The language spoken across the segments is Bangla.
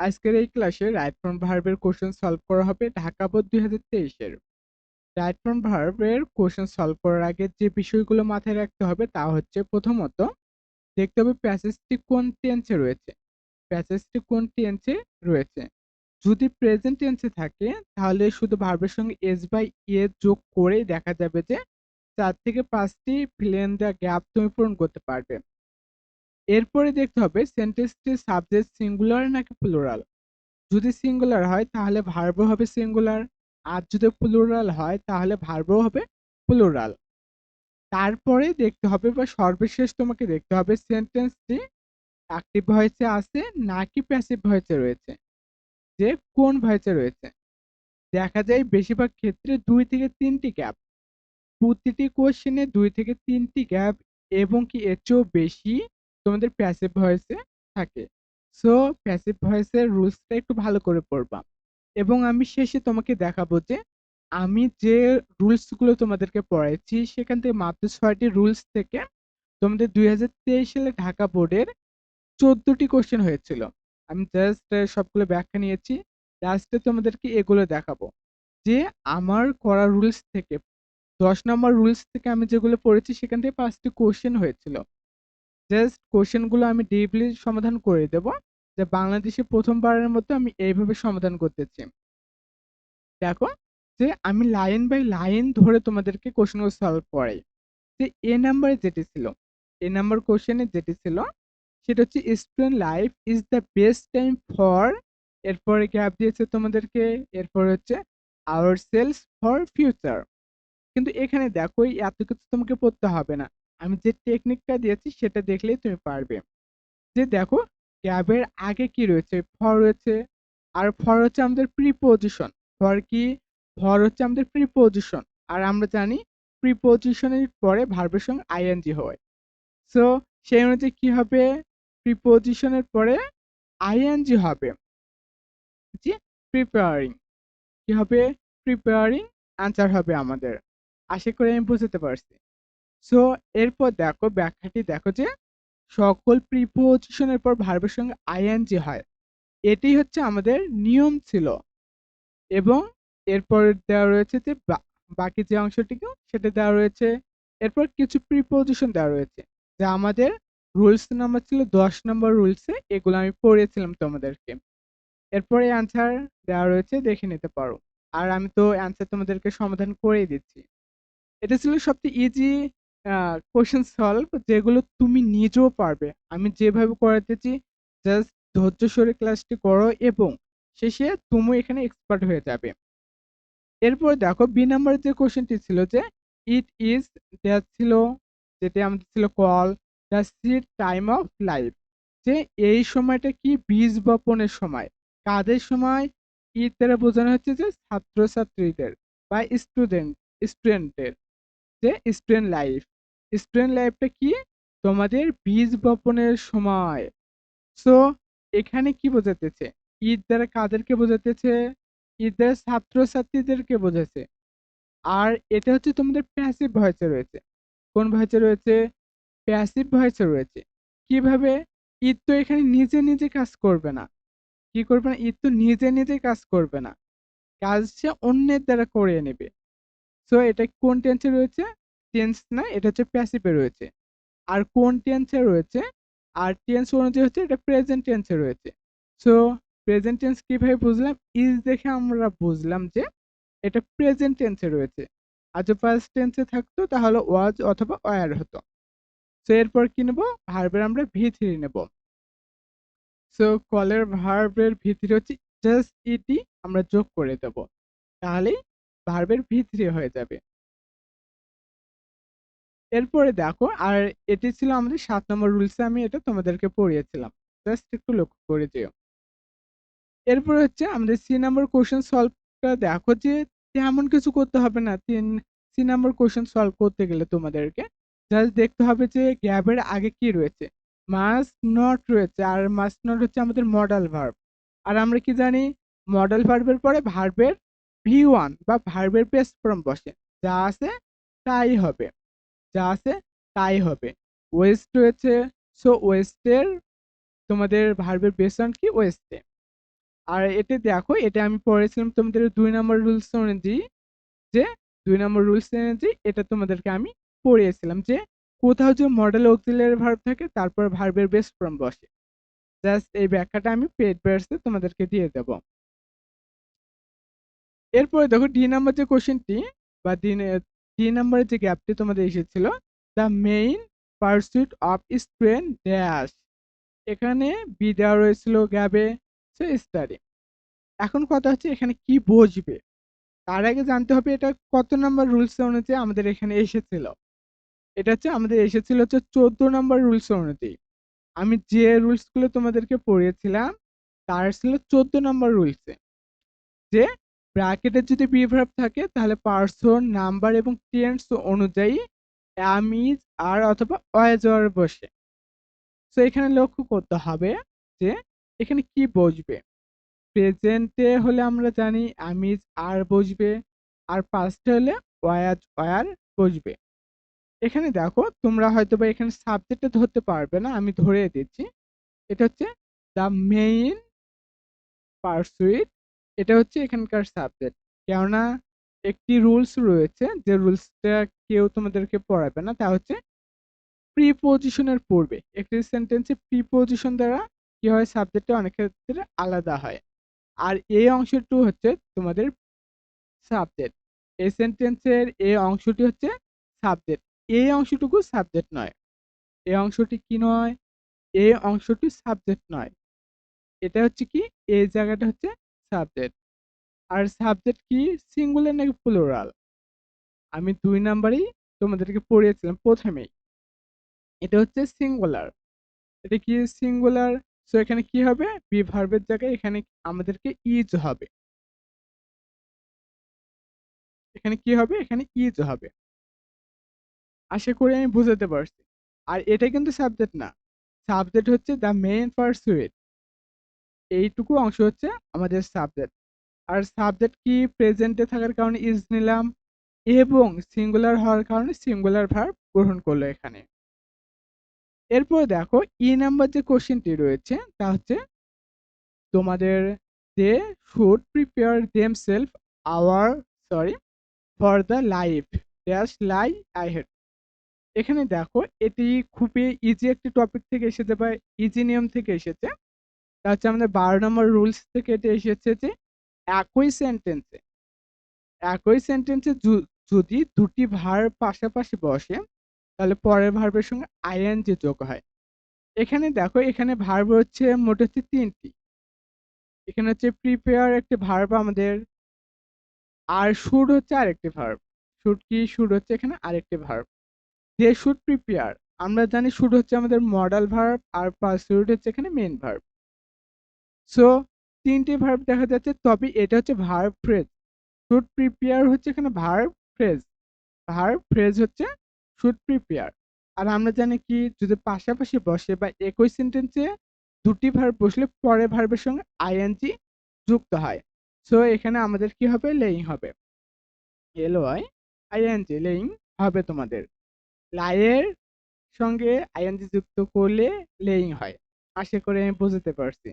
আজকের এই ক্লাসে রাইট ফ্রম ভার্বের কোশ্চেন সলভ করা হবে ঢাকা বোর্ড দুই হাজার তেইশের রাইট ফ্রম ভার্বের কোশ্চেন সলভ করার আগে যে বিষয়গুলো মাথায় রাখতে হবে তা হচ্ছে প্রথমত দেখতে হবে প্যাসেজটি কোন টেন্সে রয়েছে। প্যাসেজটি কোন টেন্সে রয়েছে। যদি প্রেজেন্ট টেন্সে থাকে তাহলে শুধু ভার্বের সঙ্গে এস বাই এ যোগ করেই দেখা যাবে যে চার থেকে পাঁচটি ফিলেন দ্য গ্যাপ তুমি পূরণ করতে পারবে। এরপরে দেখতে হবে সেন্টেন্সটি সাবজেক্ট সিঙ্গুলার নাকি প্লুরাল যদি সিঙ্গুলার হয়, তাহলে ভার্বও হবে সিঙ্গুলার আর যদি প্লুরাল হয়, তাহলে ভার্বও হবে প্লুরাল তারপরে দেখতে হবে বা সর্বশেষ তোমাকে দেখতে হবে সেন্টেন্সটি অ্যাক্টিভ ভয়েসে আছে নাকি প্যাসিভ ভয়েসে রয়েছে? যে কোন ভয়েসে রয়েছে? দেখা যায় বেশিরভাগ ক্ষেত্রে দুই থেকে তিনটি গ্যাপ প্রতিটি কোশ্চেনে দুই থেকে তিনটি গ্যাপ এবং কি এর চেয়েও বেশি তোমাদের প্যাসিভ ভয়েসে থাকে। সো প্যাসিভ ভয়েসের রুলসটা একটু ভালো করে পড়বা। এবং আমি শেষে তোমাকে দেখাবো যে, আমি যে রুলসগুলো তোমাদেরকে পড়াইছি, সেখান থেকে মাত্র ছয়টি রুলস থেকে তোমাদের দুই হাজার তেইশ সালে ঢাকা বোর্ডের চোদ্দটি কোশ্চেন হয়েছিল। আমি জাস্ট সবগুলো ব্যাখ্যা নিয়েছি। লাস্টে তোমাদেরকে এগুলো দেখাবো। যে আমার করা রুলস থেকে, দশ নম্বর রুলস থেকে আমি যেগুলো পড়েছি, সেখান থেকে পাঁচটি কোশ্চেন হয়েছিল। জাস্ট কোশ্চেনগুলো আমি ডিপলি সমাধান করে দেব, যে বাংলাদেশে প্রথমবারের মতো আমি এইভাবে সমাধান করতেছি দেখো, যে আমি লাইন বাই লাইন ধরে তোমাদেরকে কোশ্চেনগুলো সলভ করাই। যে এ নাম্বারে যেটি ছিল, এ নাম্বার কোশ্চেনে যেটি ছিল, সেটা হচ্ছে student life is the best time for এরপরে গ্যাপ দিয়েছে তোমাদেরকে, এরপর হচ্ছে আওয়ার সেলস ফর ফিউচার কিন্তু এখানে দেখো এত কিছু তোমাকে পড়তে হবে না। আমি যে টেকনিকটা দিয়েছি সেটা দেখলেই তুমি পারবে। যে দেখো ক্যাবের আগে কি রয়েছে? ফর রয়েছে। আর ফর হচ্ছে আমাদের প্রিপোজিশন ফর কি? ফর হচ্ছে আমাদের প্রিপোজিশন আর আমরা জানি প্রিপোজিশনের পরে ভার্বের সঙ্গে আইএনজি হয়। সো সেই অনুযায়ী কি হবে? প্রিপোজিশনের পরে আইএনজি হবে। জি প্রিপেয়ারিং কি হবে? প্রিপেয়ারিং আনসার হবে আমাদের। আশা করি আমি বুঝতে পারছি। সো এরপর দেখো ব্যাখ্যাটি দেখো যে সকল প্রিপোজিশনের পর ভার্বের সঙ্গে আইএনজি হয়। এটি হচ্ছে আমাদের নিয়ম ছিল। এবং এরপর দেওয়া রয়েছে যে বাকি যে অংশটিকেও সেটা দেওয়া রয়েছে। এরপর কিছু প্রিপোজিশন দেওয়া রয়েছে। যা আমাদের রুলস নাম্বার ছিল, দশ নম্বর রুলসে এগুলো আমি পড়েছিলাম তোমাদেরকে। এরপরে অ্যান্সার দেওয়া রয়েছে, দেখে নিতে পারো। আর আমি তো অ্যান্সার তোমাদেরকে সমাধান করেই দিচ্ছি। এটা ছিল সবচেয়ে ইজি কোশ্চেন সলভ যেগুলো তুমি নিজেও পারবে। আমি যেভাবে করাতেছি জাস্ট ধৈর্য সরে ক্লাসটি করো এবং শেষে তুমি এখানে এক্সপার্ট হয়ে যাবে। এরপর দেখো বি নাম্বার যে কোশ্চেনটি ছিল যে ইট ইজ দ্যাট ছিল, যেটি আমাদের ছিল call the seat time of life যে এই সময়টা কি? বীজ বপনের সময়। কাদের সময়? ইট দ্বারা বোঝানো হচ্ছে যে ছাত্রছাত্রীদের বা স্টুডেন্ট স্টুডেন্টের যে স্টুডেন্ট লাইফ স্টুডেন্ট লাইফটা কি? তোমাদের বীজ বপনের সময়। সো এখানে কি বোঝাতেছে? ঈদ দ্বারা কাদেরকে বোঝাতেছে? ঈদ দ্বারা ছাত্রছাত্রীদেরকে বোঝাচ্ছে আর এটা হচ্ছে তোমাদের প্যাসিভ ভয়েসে রয়েছে। কোন ভয়েসে রয়েছে? প্যাসিভ ভয়েসে রয়েছে। কীভাবে? ঈদ তো এখানে নিজে নিজে কাজ করবে না। কি করবে না? ঈদ তো নিজে নিজে কাজ করবে না। কাজ সে অন্যের দ্বারা করিয়ে নেবে। সো এটা কোন টেন্সে রয়েছে? টেন্স না, এটা হচ্ছে প্যাসিভে রয়েছে। আর কোন টেন্সে রয়েছে? আর টেন্স অনুযায়ী হচ্ছে এটা প্রেজেন্ট টেন্সে রয়েছে। সো প্রেজেন্ট টেন্স কীভাবে বুঝলাম? ইজ দেখে আমরা বুঝলাম যে এটা প্রেজেন্ট টেন্সে রয়েছে। আর যদি ফার্স্ট টেন্সে থাকতো, তাহলে ওয়াজ অথবা ওয়ার হতো। সো এরপর কি নেব? ভার্বের আমরা ভি থ্রি নেব। সো কলের ভার্বের ভি থ্রি হচ্ছে জাস্ট ইটি আমরা যোগ করে দেব। তাহলেই ভার্বের ভি থ্রি হয়ে যাবে। এরপরে দেখো, আর এটি ছিল আমাদের সাত নম্বর রুলসে আমি এটা তোমাদেরকে পড়িয়েছিলাম। জাস্ট একটু লক্ষ্য করে যেও। এরপরে হচ্ছে আমাদের সি নাম্বার কোশ্চেন সলভটা দেখো যে তেমন কিছু করতে হবে না, তিন, সি নাম্বার কোশ্চেন সলভ করতে গেলে তোমাদেরকে জাস্ট দেখতে হবে যে গ্যাপের আগে কি রয়েছে। মাস নট রয়েছে, আর মাস নট হচ্ছে আমাদের মডেল ভার্ব। আর আমরা কি জানি, মডেল ভার্বের পরে ভার্বের ভি ওয়ান বা ভার্বের পেস ফর্ম বসে, যা আছে তাই হবে। যা আছে তাই হবে। ওয়েস্ট রয়েছে সো ওয়েস্টের তোমাদের ভার্বের বেসন কি? ওয়েস্টে আর এতে দেখো এটা আমি পড়েছিলাম তোমাদের দুই নম্বর রুলস অনুযায়ী, যে দুই নম্বর রুলস অনুযায়ী এটা তোমাদেরকে আমি পড়িয়েছিলাম, যে কোথাও যে মডেল অক্সিলারি ভার্ব থাকে, তারপর ভার্বের বেস ফর্ম বসে। জাস্ট এই ব্যাখ্যাটা আমি পেড ভার্সে তোমাদেরকে দিয়ে দেব। এরপরে দেখো ডি নাম্বার যে কোশ্চেনটি বা ডি ডি নাম্বারের যে গ্যাপটি তোমাদের এসেছিল the main pursuit of student dash এখানে বি দেওয়া রয়েছিল গ্যাবে স্টাডি এখন কথা হচ্ছে এখানে কি বসবে তার আগে জানতে হবে এটা কত নাম্বার রুলস অনুযায়ী আমাদের এখানে এসেছিল। এটা হচ্ছে আমাদের এসেছিল হচ্ছে চোদ্দ নাম্বার রুলস অনুযায়ী। আমি যে রুলসগুলো তোমাদেরকে পড়িয়েছিলাম, তার ছিল চোদ্দ নম্বর রুলসে যে ব্র্যাকেটের যদি বিভার্ব থাকে, তাহলে পার্সন নাম্বার এবং টেন্স অনুযায়ী অ্যামিজ আর অথবা অয়েজর বসে। তো এখানে লক্ষ্য করতে হবে যে, এখানে কি বসবে? প্রেজেন্টে হলে আমরা জানি আমিজ আর বসবে, আর পাস্টে হলে ওয়াজ ওয়ার বসবে। এখানে দেখো, তোমরা হয়তো বা এখানে সাবজেক্টে ধরতে পারবে না, আমি ধরে দিচ্ছি। এটা হচ্ছে দ্য মেইন পারসুইট এটা হচ্ছে এখানকার সাবজেক্ট কেননা একটি রুলস রয়েছে, যে রুলসটা কেউ তোমাদেরকে পড়াবে না, তা হচ্ছে প্রিপোজিশনের পূর্বে। একটি সেন্টেন্সে প্রিপোজিশন দ্বারা কি হয়? সাবজেক্টটা অনেক ক্ষেত্রে আলাদা হয়। আর এই অংশটু হচ্ছে তোমাদের সাবজেক্ট এই সেন্টেন্সের এই অংশটি হচ্ছে সাবজেক্ট এই অংশটুকু সাবজেক্ট নয়। এই অংশটি কি নয়? এই অংশটি সাবজেক্ট নয়। এটা হচ্ছে কি? এই জায়গাটা হচ্ছে সাবজেক্ট আর সাবজেক্ট কি? সিঙ্গুলার নাকি প্লুরাল আমি দুই নাম্বারই তোমাদেরকে পড়িয়েছিলাম প্রথমেই। এটা হচ্ছে সিঙ্গুলার এটা কি সিঙ্গুলার সো এখানে কি হবে? বি ভার্বের জায়গায় এখানে আমাদেরকে ইজ হবে। এখানে কি হবে? এখানে ইজ হবে। আশা করি আমি বুঝাতে পারছি। আর এটা কিন্তু সাবজেক্ট না। সাবজেক্ট হচ্ছে দ্য মেইন পারসুইট এইটুকু অংশ হচ্ছে আমাদের সাবজেক্ট আর সাবজেক্ট কি প্রেজেন্টে থাকার কারণে ইজ নিলাম এবং সিঙ্গুলার হওয়ার কারণে সিঙ্গুলার ভার্ব গ্রহণ করল এখানে। এরপর দেখো ই নাম্বার যে কোশ্চেনটি রয়েছে তা হচ্ছে তোমাদের they should prepare themselves our sorry for the life dash lie ahead এখানে দেখো এটি খুবই ইজি একটি টপিক থেকে এসেছে বা ইজি নিয়ম থেকে এসেছে। তা হচ্ছে আমাদের বারো নম্বর রুলস থেকে এটি এসেছে যে একই সেন্টেন্সে একই সেন্টেন্সে যদি দুটি ভার পাশাপাশি বসে, তাহলে পরের ভার্বের সঙ্গে আইএনজি যোগ হয়। এখানে দেখো, এখানে ভার্ব হচ্ছে মোট হচ্ছে তিনটি। এখানে হচ্ছে প্রিপেয়ার একটি ভার্ব আমাদের, আর শুড হচ্ছে আরেকটি ভার্ব শুড কি শুড হচ্ছে এখানে আরেকটি ভার্ব যে শুড প্রিপেয়ার আমরা জানি শুড হচ্ছে আমাদের মডেল ভার্ব আর পারসুড হচ্ছে এখানে মেন ভার্ব সো তিনটি ভার্ব দেখা যাচ্ছে, তবে এটা হচ্ছে ভার্ব ফ্রেজ শুড প্রিপেয়ার হচ্ছে এখানে ভার্ব ফ্রেজ ভার্ব ফ্রেজ হচ্ছে শুড প্রিপেয়ার আর আমরা জানি কি, যদি পাশাপাশি বসে বা একই সেন্টেন্সে দুটি ভার্ব বসলে পরের ভার্বের সঙ্গে আইএনজি যুক্ত হয়। সো এখানে আমাদের কি হবে? লেইং হবে। এল ওয়াই আইএনজি লেইং হবে তোমাদের। লাইয়ের সঙ্গে আইএনজি যুক্ত করলে লেইং হয়। আশা করে আমি বুঝতে পারছি।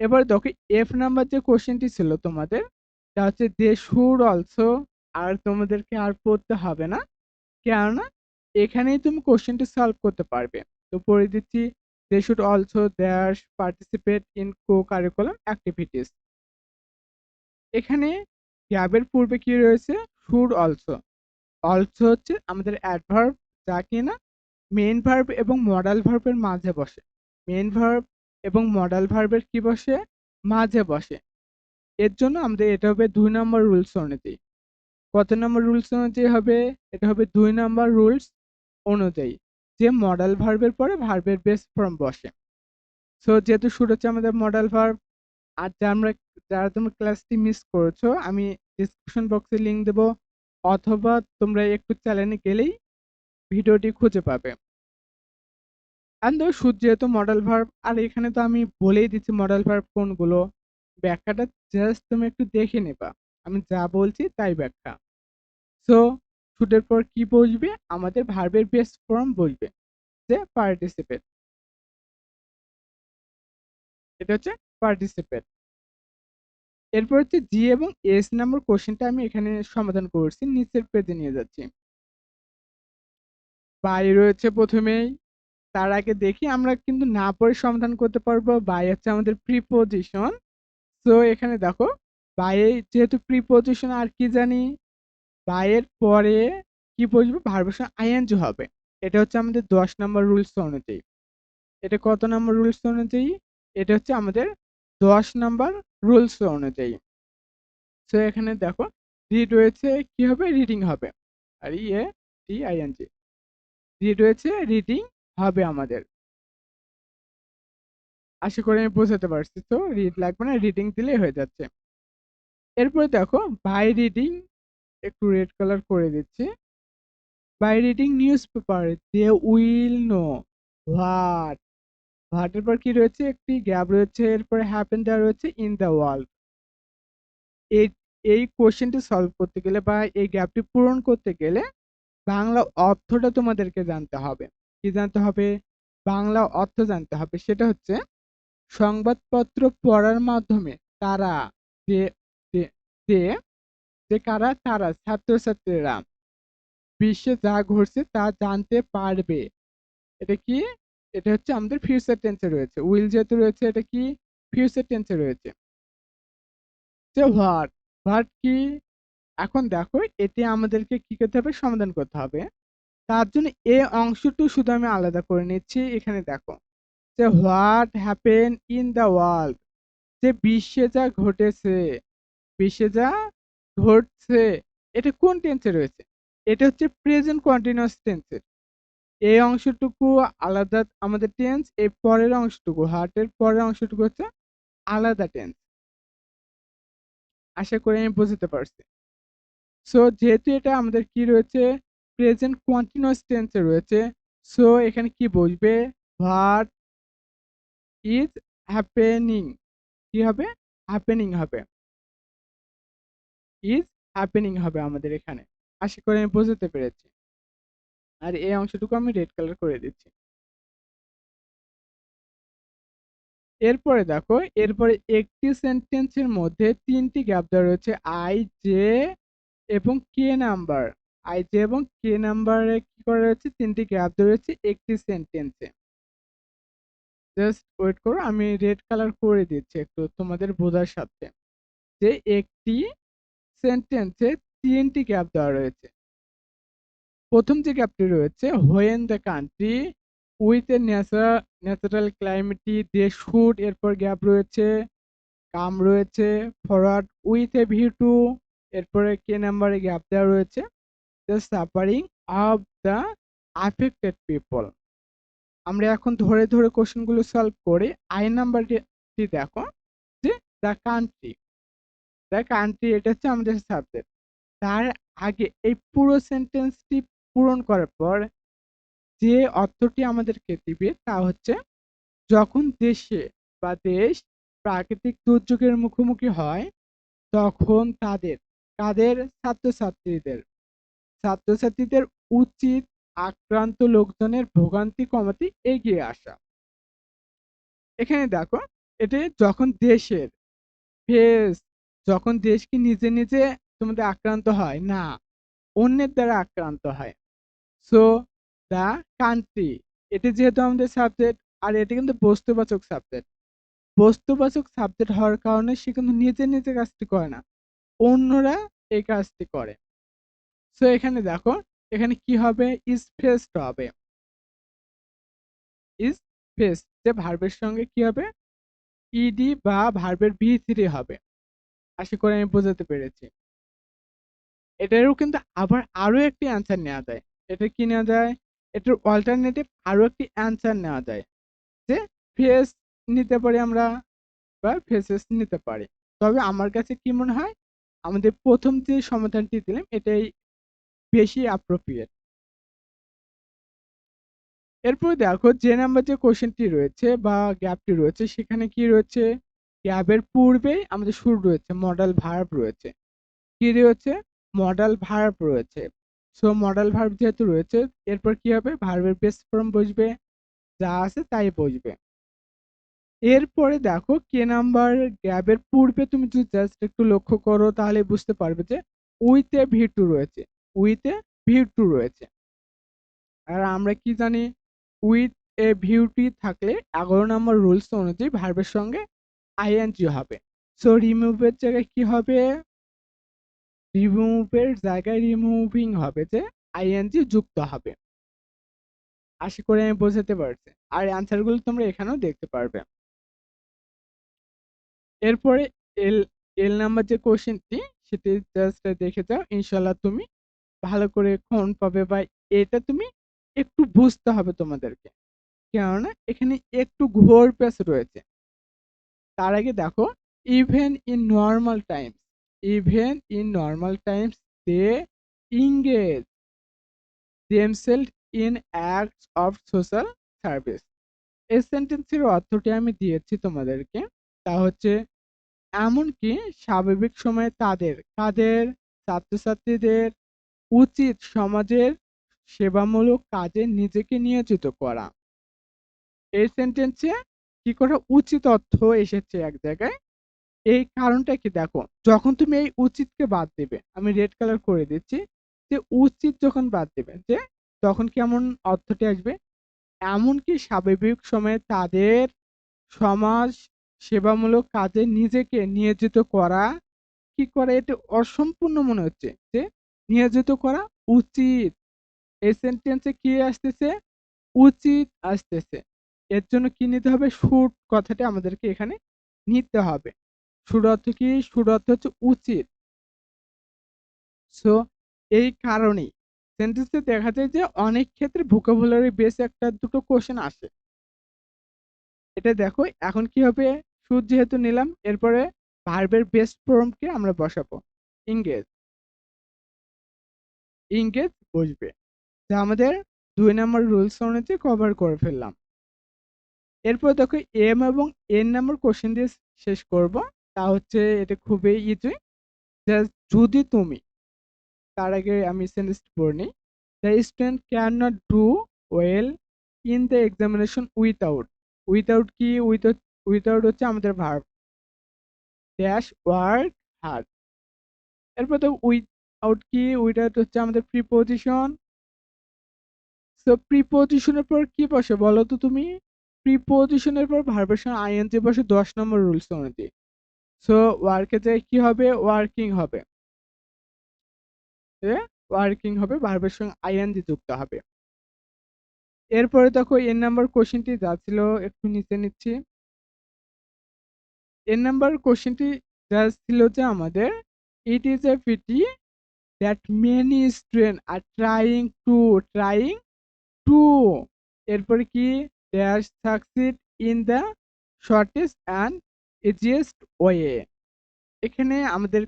এবার দেখো এফ নাম্বার যে কোশ্চেনটি ছিল তোমাদের, তা হচ্ছে দে শুড অলসো আর তোমাদেরকে আর পড়তে হবে না। কেননা, এখানেই তুমি কোশ্চেনটি সলভ করতে পারবে। তো পড়ে দিচ্ছি they should also their participate in co curricular activities এখানে গ্যাবের পূর্বে কি রয়েছে? শুড অলসো অলসো হচ্ছে আমাদের অ্যাডভার্ব যা কিনা মেন ভার্ব এবং মডাল ভার্বের মাঝে বসে। মেন ভার্ব এবং মডাল ভার্বের কি বসে? মাঝে বসে। এর জন্য আমাদের এটা হবে দুই নম্বর রুলস অনুযায়ী। কত নম্বর রুলস অনুযায়ী হবে? এটা হবে দুই নম্বর রুলস অনুযায়ী। যে মডাল ভার্বের পরে ভার্বের বেস ফর্ম বসে। সো যেহেতু শুরু হচ্ছে আমাদের মডাল ভার্ব আর যা আমরা, যারা তোমরা ক্লাসটি মিস করেছ, আমি ডিসক্রিপশন বক্সে লিঙ্ক দেবো। অথবা তোমরা একটু চ্যানেলে গেলেই ভিডিওটি খুঁজে পাবে। অ্যান্ড সুদ যেহেতু মডেল ভার্ব আর এখানে তো আমি বলেই দিচ্ছি মডেল ভার্ব কোনগুলো। ব্যাখ্যাটা জাস্ট তুমি একটু দেখে নেবা। আমি যা বলছি তাই ব্যাখ্যা। সো শুটের পর কি বসবে? আমাদের ভার্বের বেস ফর্ম বসবে। যে পার্টিসিপেট এটা হচ্ছে পার্টিসিপেট এরপর হচ্ছে জি এবং এস নাম্বার কোশ্চেনটা আমি এখানে সমাধান করছি, নিচের পেজে নিয়ে যাচ্ছি। বাই রয়েছে প্রথমেই। তার আগে দেখি আমরা কিন্তু না পড়ে সমাধান করতে পারব বাই হচ্ছে আমাদের প্রিপোজিশন তো এখানে দেখো বাইয়ে যেহেতু প্রিপোজিশন আর কি জানি? বাইয়ের পরে কি বসবে? ভার্বের আইএনজি হবে। এটা হচ্ছে আমাদের দশ নম্বর রুলস অনুযায়ী। এটা কত নম্বর রুলস অনুযায়ী? এটা হচ্ছে আমাদের দশ নম্বর রুলস অনুযায়ী। সো এখানে দেখো রিড রয়েছে, কি হবে? রিডিং হবে। আর ইয়ে টি আইএনজি রিড রয়েছে রিডিং হবে আমাদের। আশা করি আমি বোঝাতে পারছি তো? রিড লাগবে না? রিডিং দিলেই হয়ে যাচ্ছে। এরপরে দেখো বাই রিডিং একটু রেড কালার করে দিচ্ছি। By reading newspaper they will know what হোয়াটের পর কি রয়েছে? একটি গ্যাপ রয়েছে। এরপরে হ্যাপেন দেওয়া রয়েছে ইন দ্য ওয়ার্ল্ড এই এই কোশ্চেনটি সলভ করতে গেলে বা এই গ্যাপটি পূরণ করতে গেলে বাংলা অর্থটা তোমাদেরকে জানতে হবে। কি জানতে হবে? বাংলা অর্থ জানতে হবে। সেটা হচ্ছে সংবাদপত্র পড়ার মাধ্যমে তারা যে যে কারা, তারা, ছাত্রছাত্রীরা বিশ্বে যা ঘটছে তা জানতে পারবে। এটা কি? এটা হচ্ছে আমাদের ফিউচার টেন্সে রয়েছে। উইল যেহেতু রয়েছে, এটা কি? ফিউচার টেন্সে রয়েছে। যে হোয়াট হোয়াট কি? এখন দেখো এটি আমাদেরকে কি করতে হবে? সমাধান করতে হবে। তার জন্য এই অংশটু শুধু আমি আলাদা করে নিচ্ছি। এখানে দেখো, যে what happen in the world, যে বিশ্বে যা ঘটেছে, বিশ্বে যা ঘটছে, এটা কোন টেন্সে রয়েছে? এটা হচ্ছে প্রেজেন্ট কন্টিনিউয়াস টেন্সের এই অংশটুকু আলাদা আমাদের টেন্স এর পরের অংশটুকু হার্টের পরের অংশটুকু হচ্ছে আলাদা টেন্স আশা করি আমি বুঝতে পারছি। সো যেহেতু এটা আমাদের কি রয়েছে? প্রেজেন্ট কন্টিনিউয়াস টেন্সে রয়েছে। সো এখানে কি বসবে? হোয়াট ইজ হ্যাপেনিং কি হবে? হ্যাপেনিং হবে। ইজ হ্যাপেনিং হবে আমাদের এখানে। আশা করি আমি বুঝতে পেরেছি। আর এই অংশটুকু আমি রেড কালার করে দিচ্ছি। এরপরে দেখো, এরপরে একটি সেন্টেন্সের মধ্যে তিনটি গ্যাপ দেওয়া রয়েছে আই জে এবং কে নাম্বার আই জে এবং কে নাম্বারে কি করা রয়েছে? তিনটি গ্যাপ দেওয়া রয়েছে, একটি সেন্টেন্সে জাস্ট ওয়েট করো, আমি রেড কালার করে দিচ্ছি একটু তোমাদের বোঝার সাথে। যে একটি সেন্টেন্সে তিনটি গ্যাপ দেওয়া রয়েছে। প্রথম যে গ্যাপটি রয়েছে when the country with a natural natural climate they should এরপর গ্যাপ রয়েছে, কাম রয়েছে forward with a view to এরপরে কে নাম্বারে গ্যাপ দেওয়া রয়েছে। The suffering of the affected people আমরা এখন ধরে ধরে কোশ্চেনগুলো সলভ করি আই নাম্বারটি দেখো, যে দ্য কান্ট্রি দ্য কান্ট্রি এটা হচ্ছে আমাদের সাবজেক্ট তার আগে এই পুরো সেন্টেন্সটি পূরণ করার পর যে অর্থটি আমাদেরকে দিবে তা হচ্ছে যখন দেশে বা দেশ প্রাকৃতিক দুর্যোগের মুখোমুখি হয়, তখন তাদের তাদের ছাত্রছাত্রীদের ছাত্রছাত্রীদের উচিত আক্রান্ত লোকজনের ভোগান্তি কমাতে এগিয়ে আসা। এখানে দেখো, এটি যখন দেশের ফেস, যখন দেশ কি নিজে নিজে তোমাদের আক্রান্ত হয়, না, অন্যের দ্বারা আক্রান্ত হয়। সো দ্য কান্ট্রি এটি যেহেতু আমাদের সাবজেক্ট আর এটি কিন্তু বস্তুবাচক সাবজেক্ট বস্তুবাচক সাবজেক্ট হওয়ার কারণে সে কিন্তু নিজে নিজে কাজটি করে না, অন্যরা এই কাজটি করে। সো এখানে দেখো, এখানে কি হবে? ইজ ফেস্ট হবে। ইজ ফেস্ট যে ভার্বের সঙ্গে কি হবে? ইডি বা ভার্বের বি থ্রি হবে। আশা করি আমি বোঝাতে পেরেছি। এটারও কিন্তু আবার আরও একটি অ্যান্সার নেওয়া যায়। এটা কি নেওয়া যায়? এটার অল্টারনেটিভ আরও একটি অ্যান্সার নেওয়া যায়। যে ফেস নিতে পারি আমরা বা ফেসেস নিতে পারি। তবে আমার কাছে কি মনে হয়? আমাদের প্রথম যে সমাধানটি দিলাম, এটাই বেশি অ্যাপ্রোপ্রিয়েট এরপর দেখো যে নাম্বার যে কোশ্চেনটি রয়েছে বা গ্যাপটি রয়েছে, সেখানে কি রয়েছে? গ্যাপের পূর্বে আমাদের শুরু রয়েছে মডেল ভার্ব রয়েছে। কি রয়েছে? মডেল ভার্ব রয়েছে। সো মডেল ভার্ব যেহেতু রয়েছে, এরপর কি হবে? ভার্বের বেস ফর্ম বসবে। যা আছে তাই বসবে। এরপরে দেখো কে নাম্বার গ্যাবের পূর্বে তুমি যদি জাস্ট একটু লক্ষ্য করো, তাহলে বুঝতে পারবে যে উইথে ভি রয়েছে। উইথে ভিউ টু রয়েছে। আর আমরা কি জানি উইথ এ ভিউটি থাকলে এগারো নম্বর রুলস অনুযায়ী ভার্বের সঙ্গে আইএনজি হবে। সো রিমুভের জায়গায় কি হবে? রিমুভের জায়গায় রিমুভিং হবে যে আইএনজি যুক্ত হবে। আশা করি আমি বোঝাতে পারছি। আর অ্যান্সারগুলো তোমরা এখানেও দেখতে পারবে। এরপরে এল এল নাম্বার যে কোশ্চেনটি সেটি জাস্ট দেখে যাও। ইনশাল্লাহ তুমি ভালো করে কোন পাবে বা এটা তুমি একটু বুঝতে হবে তোমাদেরকে। কেননা এখানে একটু ঘোর পেস রয়েছে। তার আগে দেখো even in normal times even in normal times they engage themselves in acts of social service এই সেন্টেন্সের অর্থটি আমি দিয়েছি তোমাদেরকে। তা হচ্ছে, এমনকি স্বাভাবিক সময়ে তাদের, কাদের, ছাত্রছাত্রীদের উচিত সমাজের সেবামূলক কাজে নিজেকে নিয়োজিত করা। এই সেন্টেন্সে কি করা উচিত অর্থ এসেছে এক জায়গায়? এই কারণটা কি দেখো, যখন তুমি এই উচিতকে বাদ দেবে, আমি রেড কালার করে দিচ্ছি, যে উচিত যখন বাদ দেবে, যে তখন কেমন অর্থটি আসবে? এমনকি স্বাভাবিক সময়ে তাদের সমাজ সেবামূলক কাজে নিজেকে নিয়োজিত করা কি করা? এটা অসম্পূর্ণ মনে হচ্ছে যে নিয়োজিত করা উচিত। এই সেন্টেন্সে কি আসতেছে? উচিত আসতেছে। এর জন্য কি নিতে হবে? শুট কথাটা আমাদেরকে এখানে নিতে হবে। শুট অর্থ কি? শুট অর্থ হচ্ছে উচিত। সো এই কারণেই সেন্টেন্সে দেখা যায় যে অনেক ক্ষেত্রে ভোকাবুলারি বেস একটা দুটো কোশ্চেন আসে। এটা দেখো, এখন কি হবে? সুদ যেহেতু নিলাম, এরপরে ভার্বের বেস্ট ফর্মকে আমরা বসাবো। ইংগেজ ইংগেজ বসবে যা আমাদের দুই নম্বর রুলস অনুযায়ী কভার করে ফেললাম। এরপর দেখো এম এবং এন নাম্বার কোশ্চেন দিয়ে শেষ করব। তা হচ্ছে এটা খুবই ইজি যদি তুমি, তার আগে আমি সেন্টেন্স পড়ে নিই। The student can not do well in the examination without without কি? উইথাউট উইথাউট হচ্ছে আমাদের ভার্ব ড্যাশ ওয়ার্ক হার্ড এরপর তো উইথআউট কি? উইথাউট হচ্ছে আমাদের প্রিপোজিশন সো প্রিপোজিশনের পর কি বসে বলো তো তুমি? প্রিপোজিশনের পর সঙ্গে আইএনজি বসে দশ নম্বর রুলস অনুযায়ী সো ওয়ার্কে যায় কি হবে? ওয়ার্কিং হবে। ওয়ার্কিং হবে ভার্বের সঙ্গে আইএনজি যুক্ত হবে। এরপরে দেখো এন নাম্বার কোশ্চেনটি যা ছিল, একটু নিচে নিচ্ছি। এন নাম্বার কোশ্চেনটি যা ছিল যে আমাদের it is a pity that many student are trying to trying to এরপরে কি? Dash succeed in the shortest and easiest way এখানে আমাদের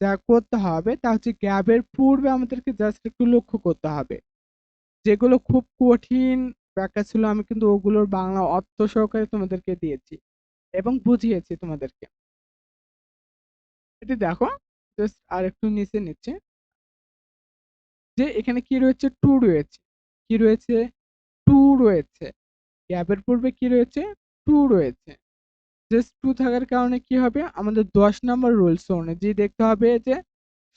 যা করতে হবে, তা হচ্ছে গ্যাপের পূর্বে আমাদেরকে জাস্ট একটু লক্ষ্য করতে হবে। যেগুলো খুব কঠিন ব্যাখ্যা ছিল, আমি কিন্তু ওগুলোর বাংলা অর্থ সহকারে তোমাদেরকে দিয়েছি এবং বুঝিয়েছি তোমাদেরকে। এটি দেখো জাস্ট আর একটু নিচে নিচ্ছে। যে এখানে কি রয়েছে? টু রয়েছে। কি রয়েছে? টু রয়েছে। গ্যাপের পূর্বে কি রয়েছে? টু রয়েছে। জাস্ট টু থাকার কারণে কি হবে? আমাদের দশ নম্বর রুলস অনুযায়ী দেখতে হবে যে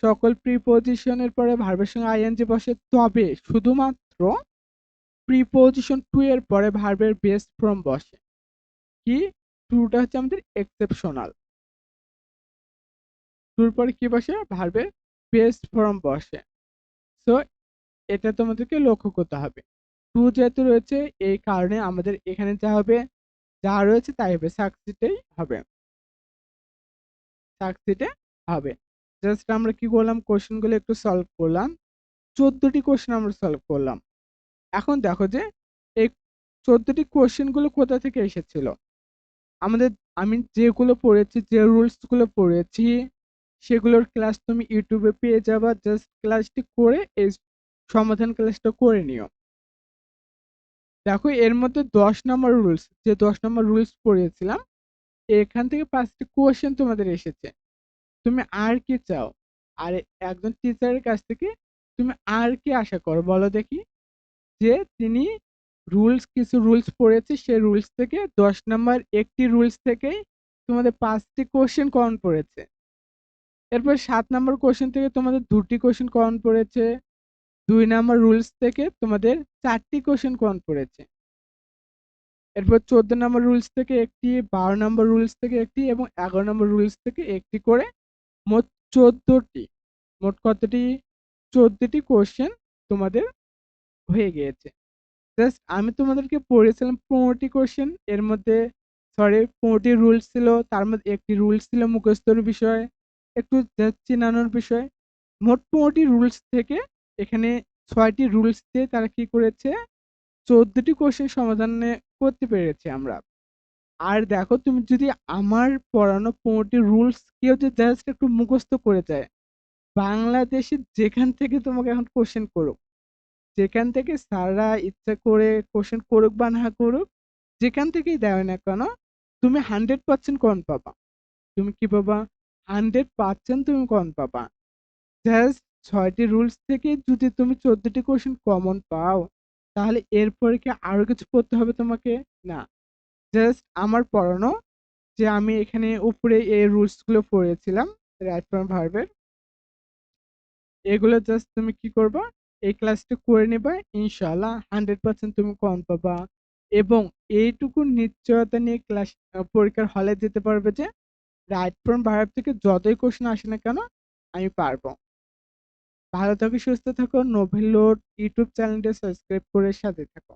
সকল প্রিপোজিশনের পরে ভার্বের সঙ্গে আইএনজি বসে। তবে শুধুমাত্র প্রিপোজিশন টু এর পরে ভার্বের বেস্ট ফর্ম বসে। কি? টুটা হচ্ছে আমাদের এক্সেপশনাল টুর পরে কি বসে? ভার্বের বেস্ট ফর্ম বসে। সো এটা তোমাদেরকে লক্ষ্য করতে হবে। টু যেহেতু রয়েছে, এই কারণে আমাদের এখানে যা হবে, যা রয়েছে তাই হবে সাকসিটেই হবে। সাকসিটে হবে। জাস্ট আমরা কি করলাম? কোশ্চেনগুলো একটু সলভ করলাম। চোদ্দটি কোশ্চেন আমরা সলভ করলাম। এখন দেখো যে, এই চোদ্দটি কোশ্চেনগুলো কোথা থেকে এসেছিল? আমাদের, আমি যেগুলো পড়েছি, যে রুলসগুলো পড়েছি সেগুলোর ক্লাস তুমি ইউটিউবে পেয়ে যাবা। জাস্ট ক্লাসটি করে এই সমাধান ক্লাসটা করে নিও। দেখো, এর মধ্যে দশ নম্বর রুলস যে দশ নম্বর রুলস পড়িয়েছিলাম, এখান থেকে পাঁচটি কোয়েশ্চেন তোমাদের এসেছে। তুমি আর কি চাও? আর একজন টিচারের কাছ থেকে তুমি আর কি আশা করো? বলো দেখি। যে তিনি রুলস কিছু রুলস পড়েছে, সেই রুলস থেকে ১০ নাম্বার একটি রুলস থেকেই তোমাদের পাঁচটি কোয়েশ্চেন কমন পড়েছে। এরপর সাত নম্বর কোয়েশ্চেন থেকে তোমাদের ২ টি কোয়েশ্চেন কমন পড়েছে। দুই নম্বর রুলস থেকে তোমাদের ৪ টি কোয়েশ্চেন কমন পড়েছে। এরপর চোদ্দ নম্বর রুলস থেকে একটি, বারো নম্বর রুলস থেকে একটি এবং এগারো নম্বর রুলস থেকে একটি করে মোট ১৪ টি। মোট কতটি? ১৪ টি কোয়েশ্চেন তোমাদের হয়ে গিয়েছে। জাস্ট আমি তোমাদেরকে পড়েছিলাম ১৫ টি কোয়েশ্চেন এর মধ্যে সরি ১৫ টি রুলস ছিল। তার মধ্যে একটি রুলস ছিল মুখস্থর বিষয়, একটু চেনানোর বিষয়। মোট ১৫ রুলস থেকে এখানে ছয়টি রুলস দিয়ে তারা কি করেছে? ১৪ টি কোয়েশ্চেন সমাধানে করতে পেরেছি আমরা। আর দেখো তুমি যদি আমার পড়ানো ১৫ টি রুলস কেউ যদি জাস্ট একটু মুখস্থ করে যায়, বাংলাদেশে যেখান থেকে তোমাকে এখন কোশ্চেন করুক, যেখান থেকে স্যাররা ইচ্ছা করে কোশ্চেন করুক বা না করুক, যেখান থেকেই দেয় না কেন, তুমি 100% কমন পাবা। তুমি কি পাবা? 100% তুমি কমন পাবা। জাস্ট ছয়টি রুলস থেকে যদি তুমি ১৪ টি কোয়েশ্চেন কমন পাও, তাহলে এরপরে কি আরও কিছু পড়তে হবে তোমাকে? না। জাস্ট আমার পড়ানো যে আমি এখানে উপরে এই রুলসগুলো পড়েছিলাম রাইট ফ্রম ভার্ব এর। এগুলো জাস্ট তুমি কি করবা? এই ক্লাসটা করে নিবা। ইনশাআল্লাহ 100% তুমি কমন পাবা এবং এইটুকু নিশ্চয়তা নিয়ে ক্লাস পরীক্ষার হলে যেতে পারবে যে রাইট ফ্রম ভার্ব থেকে যতই কোশ্চেন আসে না কেন আমি পারব। ভালো থাকো, সুস্থ থাকো। নোভেল লোড ইউটিউব চ্যানেলটা সাবস্ক্রাইব করে সাথে থাকো।